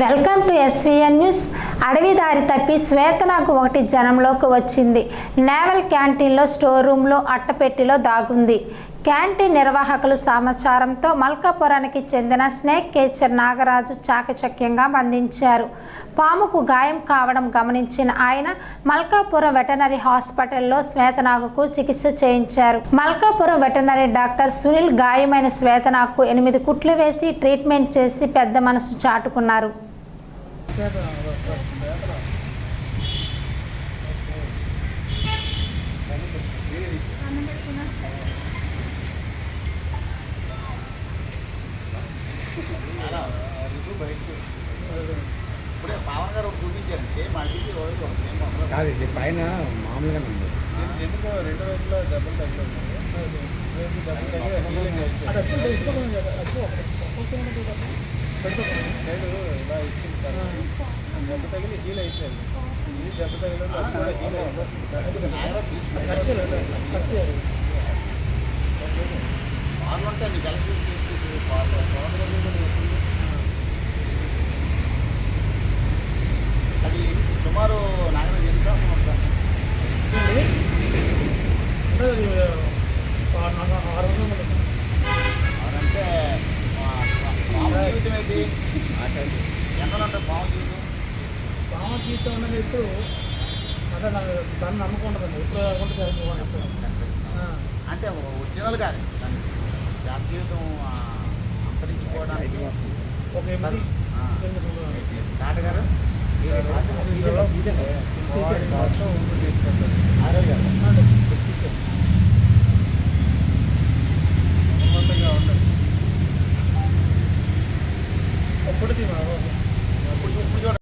Welcome to SVN news అడవిదారి తప్పి శ్వేత నాకు ఒకటి జనంలోకి వచ్చింది. నేవల్ క్యాంటీన్లో స్టోర్ రూమ్లో అట్టపెట్టిలో దాగుంది. క్యాంటీన్ నిర్వాహకులు సమాచారంతో మల్కాపురానికి చెందిన స్నేక్ కేచర్ నాగరాజు చాకచక్యంగా బంధించారు. పాముకు గాయం కావడం గమనించిన ఆయన మల్కాపురం వెటనరీ హాస్పిటల్లో శ్వేతనాగుకు చికిత్స చేయించారు. మల్కాపురం వెటనరీ డాక్టర్ సునీల్ గాయమైన శ్వేతనాగుకు ఎనిమిది కుట్లు వేసి ట్రీట్మెంట్ చేసి పెద్ద మనసు చాటుకున్నారు. ఇప్పుడే పవన్ గారు చూపించారు సేమ్ అడిగి రోజు. కాదు ఇది పైన మామూలుగా ఉంది. ఎందుకో రెండు వైపులా దెబ్బలు అయిపోయింది సైడ్ ఇలా ఇచ్చింది కదా. దెబ్బ తగిలి హీల్ అయిపోయింది. ఇది దెబ్బ తగిలి హీల్ అయిపోయింది వాళ్ళు ఉంటే నీకు ఎలా అది సుమారు నగరం ఎన్ని సంవత్సరాలు ఉంటుంది? అవునంటే మామూలు జీవితం ఏంటి ఎంతలో ఉంటుంది జీవితం పామ జీవితం అనేది అంటే నాకు దాన్ని నమ్మకుంటుందండి ఎప్పుడు అంటే ఒరిజినల్ కానీ దాని జాత జీవితం ఐదు వస్తుంది. నాటగారు ఎప్పుడు ఇప్పుడు చూడండి